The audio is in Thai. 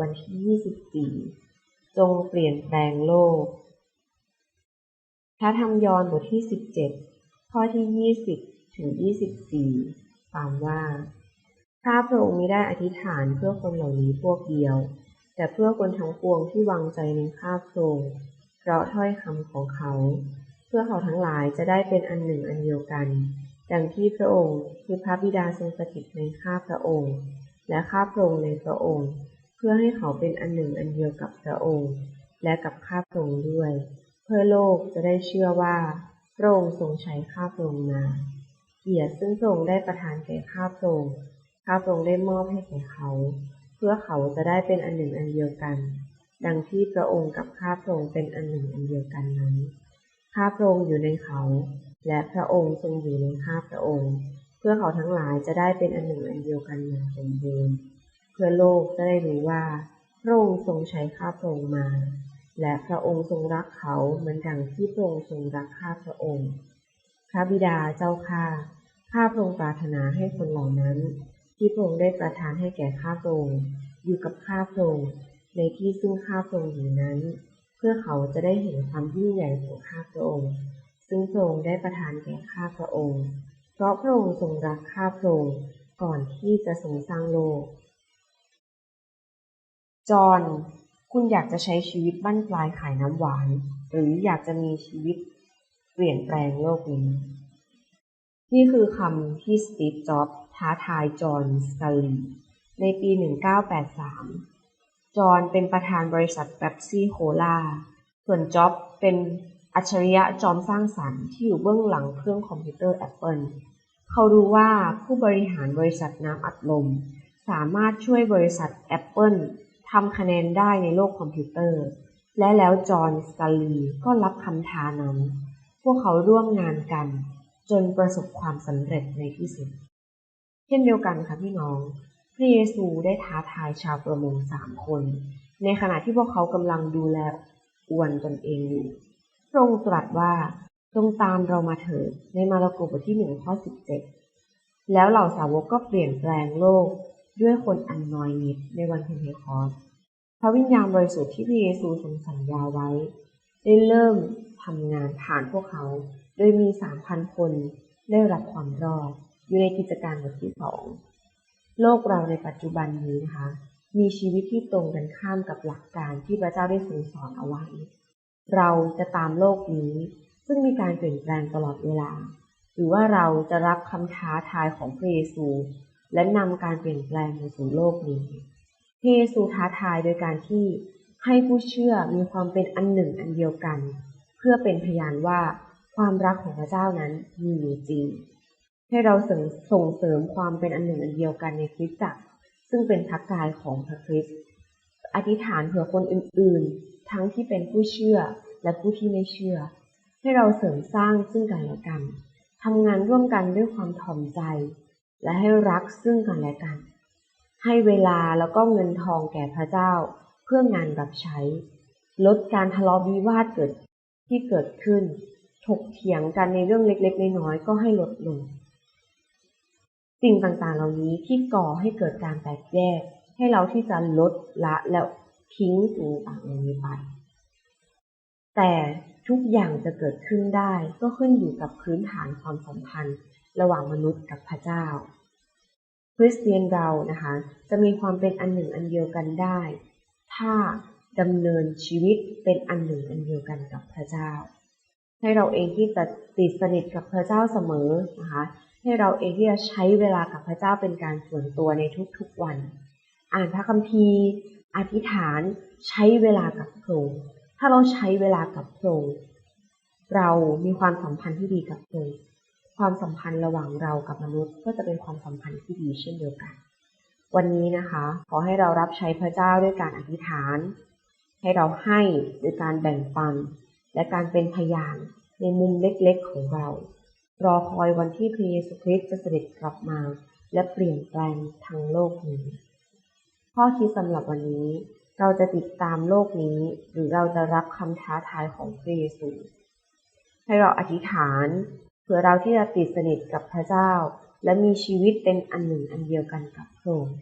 วันที่ 24 จงเปลี่ยนแปลงโลก พระธรรมยอห์นบทที่ 17 ข้อที่ 20 ถึง 24ความว่าข้าพระองค์ไมิได้อธิษฐานเพื่อคนเหล่านี้พวกเดียว แต่เพื่อคนทั้งปวงที่วางใจในข้าพระองค์เพราะถ้อยคำของเขา เพื่อเขาทั้งหลายจะได้เป็นอันหนึ่งอันเดียวกัน ดังที่พระองค์คือพระบิดาทรงสถิตในข้าพระองค์ และข้าพระองค์ในพระองค์ เพื่อให้เขาเป็นอันหนึ่งอันเดียวกับพระองค์ และกับข้าพระองค์ด้วย เพื่อโลกจะได้เชื่อว่าพระองค์ทรงใช้ข้าพระองค์มา เกียรติซึ่งพระองค์ได้ประทานแก่ข้าพระองค์ข้าพระองค์ได้มอบให้แก่เขา เพื่อเขาจะได้เป็นอันหนึ่งอันเดียวกัน ดังที่พระองค์กับข้าพระองค์เป็นอันหนึ่งอันเดียวกันนั้น ข้าพระองค์อยู่ในเขา และพระองค์ทรงอยู่ในข้าพระองค์ เพื่อเขาทั้งหลายจะได้เป็นอันหนึ่งอันเดียวกันอย่างสมบูรณ์ เพื่อโลกจะได้รู้ว่าพระองค์ทรงใช้ข้าพระองค์มา และพระองค์ทรงรักเขาเหมือนดังที่พระองค์ทรงรักข้าพระองค์ พระบิดาเจ้าข้าข้าพระองค์ปรารถนาให้คนเหล่านั้น ที่พระองค์ได้ประทานให้แก่ข้าพระองค์อยู่กับข้าพระองค์ในที่ซึ่งข้าพระองค์อยู่นั้น เพื่อเขาจะได้เห็นความยิ่งใหญ่ของข้าพระองค์ ซึ่งพระองค์ได้ประทานแก่ข้าพระองค์ เพราะพระองค์ทรงรักข้าพระองค์ก่อนที่จะทรงสร้างโลก จอห์นคุณอยากจะใช้ชีวิตบั้นปลายขายน้ำหวาน หรืออยากจะมีชีวิตเปลี่ยนแปลงโลกนี้ นี่คือคำที่สตีฟจ็อบส์ท้าทายจอห์นสกาลีในปี 1983 จอห์นเป็นประธานบริษัทเบบซี่โคลาส่วนจ็อบส์เป็นอัจฉริยะจอมสร้างสรรค์ที่อยู่เบื้องหลังเครื่องคอมพิวเตอร์แอปเปิลเขารู้ว่าผู้บริหารบริษัทน้ำอัดลม สามารถช่วยบริษัทแอปเปิล ทำคะแนนได้ในโลกคอมพิวเตอร์ และแล้วจอห์นสกาลีก็รับคำท้านั้น พวกเขาร่วมงานกัน จนประสบความสำเร็จในที่สุด เช่นเดียวกันค่ะพี่น้องพระเยซูได้ท้าทายชาวประมงสามคน ในขณะที่พวกเขากำลังดูแลอวนตนเองอยู่ พระองค์ตรัสว่าจงตามเรามาเถิดในมาระโกบทที่หนึ่งข้อสิบเจ็ดแล้วเหล่าสาวกก็เปลี่ยนแปลงโลก ด้วยคนอันน้อยนิดในวันเพนเทคอสพระวิญญาณบริสุทธิ์ที่พระเยซูทรงสัญญาไว้ ได้เริ่มทำงานผ่านพวกเขา โดยมีสามพันคนได้รับความรอดอยู่ในกิจการบทที่สองโลกเราในปัจจุบันนี้นะคะ มีชีวิตที่ตรงกันข้ามกับหลักการที่พระเจ้าได้ทรงสอนเอาไว้ เราจะตามโลกนี้ ซึ่งมีการเปลี่ยนแปลงตลอดเวลา หรือว่าเราจะรับคำท้าทายของพระเยซู และนำการเปลี่ยนแปลงมาสู่โลกนี้พระเยซูท้าทายโดยการที่ให้ผู้เชื่อมีความเป็นอันหนึ่งอันเดียวกัน เพื่อเป็นพยานว่าความรักของพระเจ้านั้นมีอยู่จริง ให้เราส่งเสริมความเป็นอันหนึ่งอันเดียวกันในคริสตจักร ซึ่งเป็นพระกายของพระคริสต์อธิษฐานเผื่อคนอื่นๆ ทั้งที่เป็นผู้เชื่อและผู้ที่ไม่เชื่อ ให้เราเสริมสร้างซึ่งกันและกันทำงานร่วมกันด้วยความถ่อมใจ และให้รักซึ่งกันและกัน ให้เวลาแล้วก็เงินทองแก่พระเจ้าเพื่องานรับใช้ ลดการทะเลาะวิวาทเกิดที่เกิดขึ้น ถกเถียงกันในเรื่องเล็กๆน้อยๆก็ให้ลดลง สิ่งต่างๆเหล่านี้ที่ก่อให้เกิดการแตกแยก ให้เราที่จะลดละแล้วทิ้งสิ่งต่างๆเหล่านี้ไป แต่ทุกอย่างจะเกิดขึ้นได้ก็ขึ้นอยู่กับพื้นฐานความสัมพันธ์ ระหว่างมนุษย์กับพระเจ้า คริสเตียนเรานะคะจะมีความเป็นอันหนึ่งอันเดียวกันได้ ถ้าดำเนินชีวิตเป็นอันหนึ่งอันเดียวกันกับพระเจ้า ให้เราเองที่จะติดสนิทกับพระเจ้าเสมอนะคะให้เราเองที่จะใช้เวลากับพระเจ้าเป็นการส่วนตัวในทุกๆวัน อ่านพระคัมภีร์ อธิษฐานใช้เวลากับพระองค์ถ้าเราใช้เวลากับพระองค์เรามีความสัมพันธ์ที่ดีกับพระองค์ ความสัมพันธ์ระหว่างเรากับมนุษย์ ก็จะเป็นความสัมพันธ์ที่ดีเช่นเดียวกัน วันนี้นะคะ ขอให้เรารับใช้พระเจ้าด้วยการอธิษฐาน ให้เราให้ด้วยการแบ่งปัน และการเป็นพยานในมุมเล็กๆของเรา รอคอยวันที่พระเยซูคริสต์จะเสด็จกลับมา และเปลี่ยนแปลงทั้งโลกนี้ ข้อคิดสำหรับวันนี้ เราจะติดตามโลกนี้ หรือเราจะรับคำท้าทายของพระเยซู ให้เราอธิษฐาน เพื่อเราที่จะติดสนิทกับพระเจ้า และมีชีวิตเป็นอันหนึ่งอันเดียวกันกับพระองค์